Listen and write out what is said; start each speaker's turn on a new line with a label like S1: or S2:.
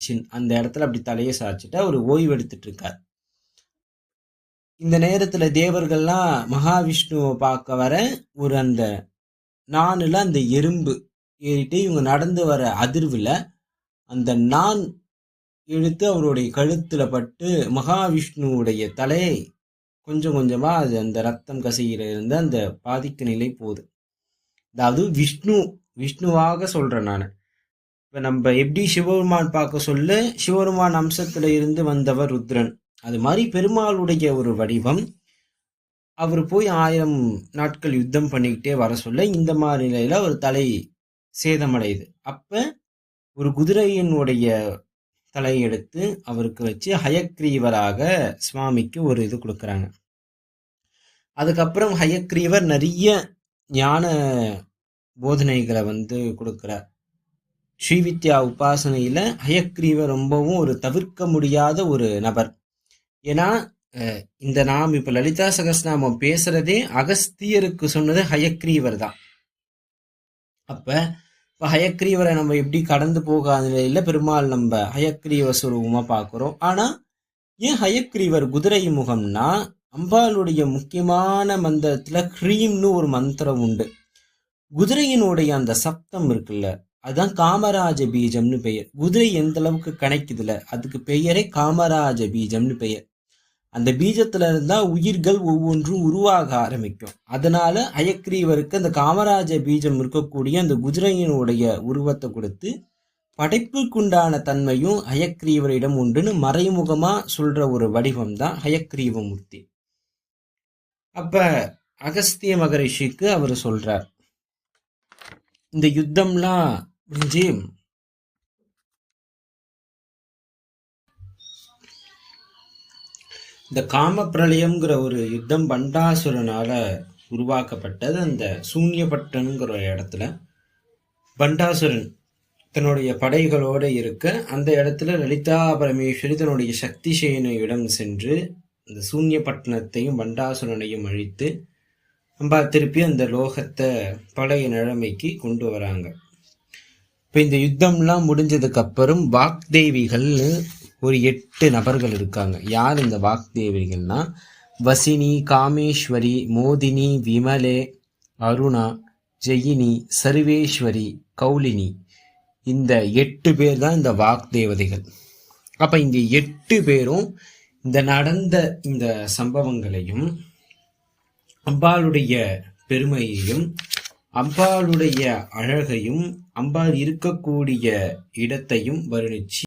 S1: சின் அந்த இடத்துல அப்படி தலையை சாய்ச்சிட்டு அவர் ஓய்வு எடுத்துட்டு இருக்கார் இந்த நேரத்துல தேவர்கள்லாம் மகாவிஷ்ணுவை பார்க்க வர ஒரு அந்த நானுல அந்த எறும்பு ஏறிட்டு இவங்க நடந்து வர அதிர்வுல அந்த நான் இழுத்து அவருடைய கழுத்துல பட்டு மகாவிஷ்ணுவுடைய தலையை கொஞ்சம் கொஞ்சமா அது அந்த ரத்தம் கசையில இருந்து அந்த பாதிக்க நிலை போகுது. அதாவது விஷ்ணு விஷ்ணுவாக சொல்றேன் நான். இப்போ நம்ம எப்படி சிவபெருமான் பார்க்க சொல்ல சிவபெருமான் அம்சத்துல இருந்து வந்தவர் ருத்ரன். அது மாதிரி பெருமாளுடைய ஒரு வடிவம். அவர் போய் ஆயிரம் நாட்கள் யுத்தம் பண்ணிக்கிட்டே வர சொல்ல இந்த மாதிரி நிலையில ஒரு தலை சேதமடையுது. அப்ப ஒரு குதிரையினுடைய தலையை எடுத்து அவருக்கு வச்சு ஹயக்ரீவராக சுவாமிக்கு ஒரு இது கொடுக்குறாங்க. அதுக்கப்புறம் ஹயக்ரீவர் நிறைய ஞான போதனைகளை வந்து கொடுக்குறார். ஸ்ரீவித்யா உபாசனையில ஹயக்ரீவர் ரொம்பவும் ஒரு தவிர்க்க முடியாத ஒரு நபர். ஏன்னா இந்த நாம் இப்ப லலிதா சகஸ்நாமம் பேசுறதே அகஸ்தியருக்கு சொன்னது ஹயக்ரீவர் தான். அப்ப இப்ப ஹயக்ரீவரை நம்ம எப்படி கடந்து போகாத நிலையில பெருமாள் நம்ம ஹயக்ரீவ சுரூபமா பார்க்குறோம் ஆனா ஏன் ஹயக்ரீவர் குதிரை முகம்னா அம்பாளுடைய முக்கியமான மந்திரத்துல ஹ்ரீம்னு ஒரு மந்திரம் உண்டு. குதிரையினுடைய அந்த சப்தம் இருக்குல்ல அதுதான் காமராஜ பீஜம்னு பெயர். குதிரை எந்த அளவுக்கு கணக்குதுல? அதுக்கு பெயரே காமராஜ பீஜம்னு பெயர். அந்த பீஜத்துல இருந்தா உயிர்கள் ஒவ்வொன்றும் உருவாக ஆரம்பிக்கும். அதனால அயக்ரீவருக்கு அந்த காமராஜ பீஜம் இருக்கக்கூடிய அந்த குதிரையினுடைய உருவத்தை கொடுத்து படைப்புக்குண்டான தன்மையும் அயக்ரீவரிடம் உண்டுன்னு மறைமுகமா சொல்ற ஒரு வடிவம் தான் ஹயக்ரீவமூர்த்தி அப்ப அகஸ்திய மகரிஷிக்கு அவர் சொல்றார். இந்த யுத்தம்லாம் முடிஞ்சு இந்த காம பிரளயம்ங்கிற ஒரு யுத்தம் பண்டாசுரனால உருவாக்கப்பட்டது. அந்த சூன்யப்பட்டனுங்கிற இடத்துல பண்டாசுரன் தன்னுடைய படைகளோடு இருக்க அந்த இடத்துல லலிதா பரமேஸ்வரி தன்னுடைய சக்தி சேனையிடம் சென்று அந்த சூன்யப்பட்டணத்தையும் பண்டாசுரனையும் அழித்து அம்பா திருப்பி அந்த லோகத்தை பழைய நிலைமைக்கு கொண்டு வராங்க. இப்போ இந்த யுத்தம்லாம் முடிஞ்சதுக்கு அப்புறம் வாக்தேவிகள்னு ஒரு எட்டு நபர்கள் இருக்காங்க. யார் இந்த வாக்தேவிகள்னா? வசினி காமேஸ்வரி மோதினி விமலே அருணா ஜெயினி சர்வேஸ்வரி கௌலினி. இந்த எட்டு பேர் தான் இந்த வாக்தேவதைகள். அப்போ இங்கே எட்டு பேரும் இந்த நடந்த இந்த சம்பவங்களையும் அம்பாளுடைய பெருமையையும் அம்பாளுடைய அழகையும் அம்பாள் இருக்கக்கூடிய இடத்தையும் வருணிச்சு.